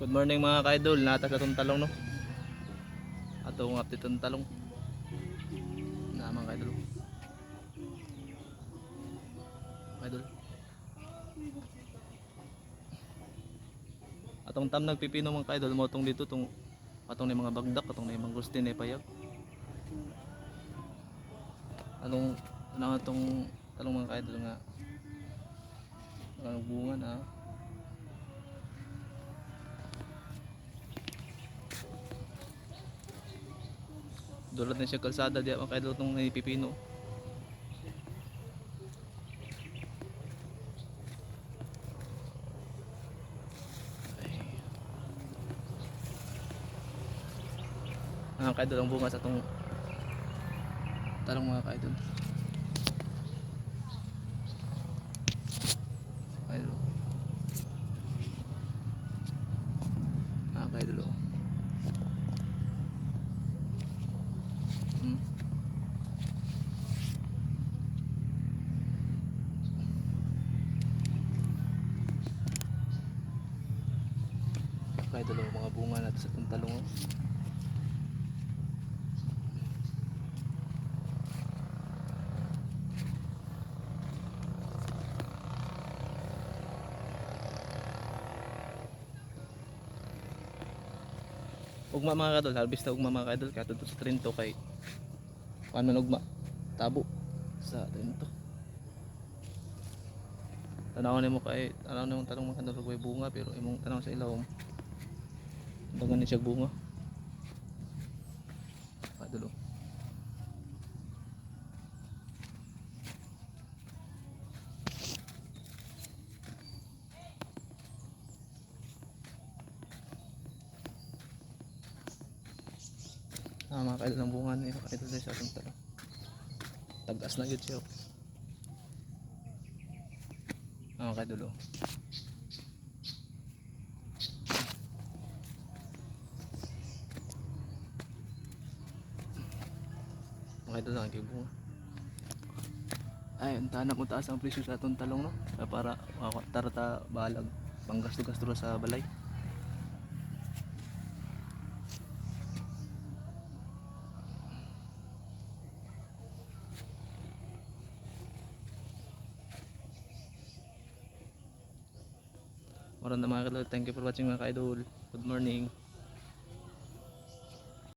Good morning mga kaidol, nata sa itong talong no. Atong update itong talong. Na mga kaidol. Kaidol. Atong tam nagpipino mga kaidol mo tong dito tong atong ni mga bagdak, atong ni mangustin ni payag. Anong ano atong talong mga kaidol nga Ang bunga na. Dulot na siya kalsada di mga kaidol itong pipino. Mga kaidol ang bunga sa itong talong mga kaidol. Kaidol. Mga kaidol. Kahit dalawa mga bunga natin sa talong. Ugma mga kadol, harvest na ugma mga kadol, kaya sa Trinto kay man ugma tabo sa Trinto. Tanaw nimo kay tanaw nimo tanong mga kadol bunga pero imong tanaw sa ilawom. Dagan siya bunga. Kadol. oh. Ah, mga kaidol ng bunga niya, mga kaidol siya itong talo. Tagas na yun siya. Ah, mga kaidol oh. Mga ang bunga. Ay, tanak mo taas ang presyo sa itong talong no? Ah, Para tarata balag panggasto-gasto sa balay. Maraming mga kaidol. Thank you for watching mga kaidol. Good morning.